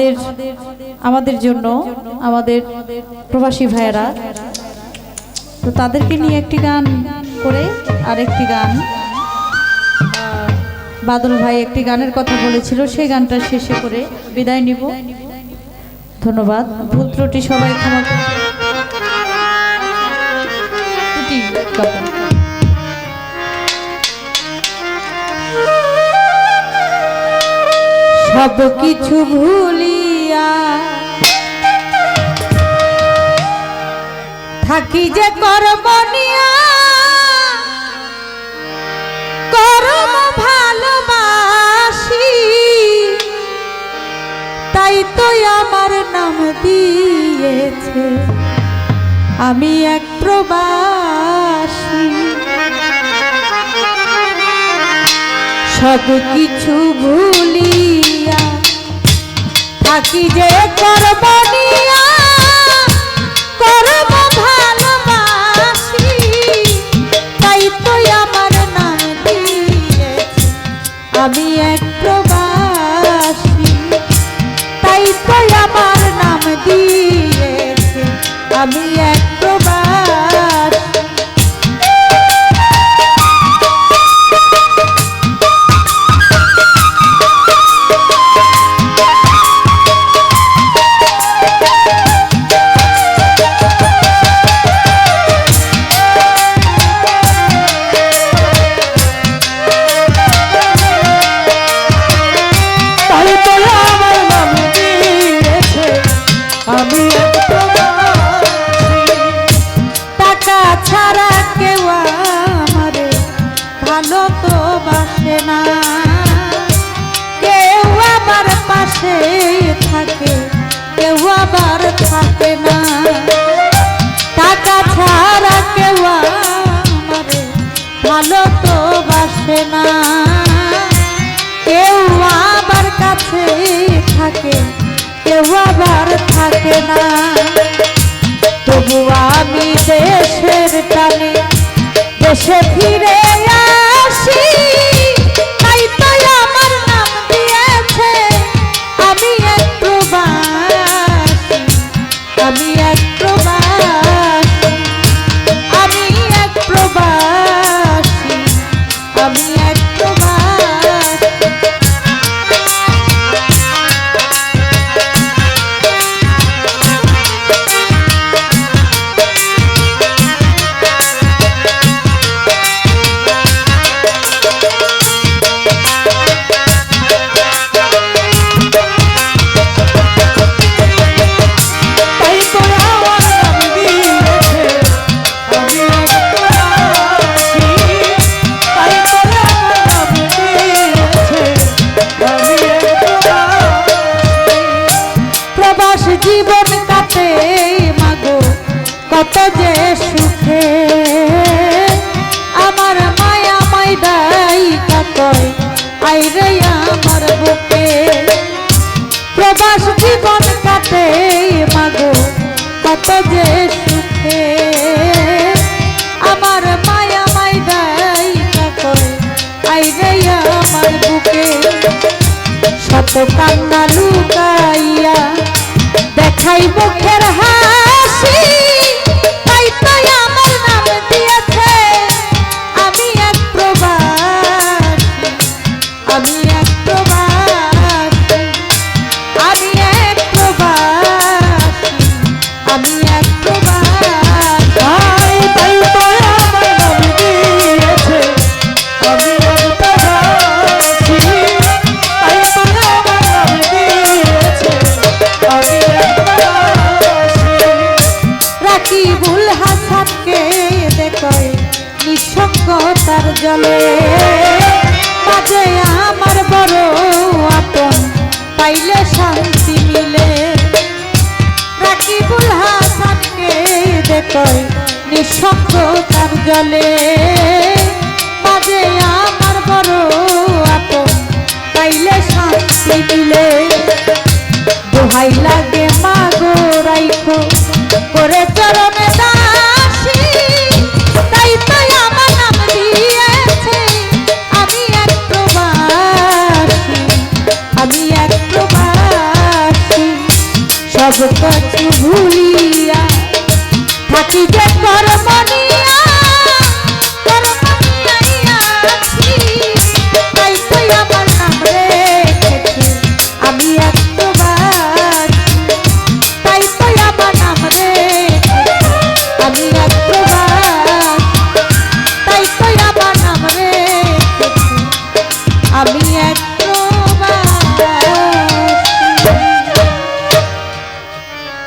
আমাদের আমাদের জন্য, আমাদের প্রবাসী ভাইয়েরা। তো তাদেরকে নিয়ে একটি গান করে আরেকটি গান। বাদল ভাই একটি গানের কথা বলেছিল, সেই গানটা শেষে করে বিদায় নিব। ধন্যবাদ। ভুল ত্রুটি সবাই ক্ষমা ত্রুটি সব কিছু ভুলিয়া থাকি যে করবনিয়া করম ভালোবাসি। তাই তো আমার নাম দিয়েছে। আমি এক প্রবাসী। সব কিছু ভুলিয়া থাকি যে করবনিয়া, করব ভালোবাসি। তাই তো আমার নাম দিয়েছে আমি এক প্রবাসী। তাই তো আমার নাম দিয়েছে, আমি এক ভালো বাসে না। কেউ আবার পাশে থাকে, কেউ আবার থাকে না। টাকা ছাড়া কেউ আমারে ভালো তো বাসে না। কেউ আবার কাছে থাকে, কেউ আবার থাকে না। তবু আমি দেশের টানে দেশে ফিরে কত যে সুখে, আমার মায়া মাইদাই কাকয় আইরে আমার বুকে। প্রবাস জীবন কাটে মাগো, কত যে সুখে, আমার মায়া মাইদাই কাকয় আইরে আমার বুকে। শত কান্না লুকাইয়া দেখাই মুখের হাসি। রাকিবুল হাসানকে দেখয় নিঃসঙ্গতার জলে। মাঝে আমার বড় আপন, পাইলে শান্তি মিলে। রাকিবুল হাসানকে নিঃসঙ্গতার জলে। মাঝে আমার বড় আপন, পাইলে শান্তি মিলে। সব কিছু ভুলিয়া। থাকি যে পরমনি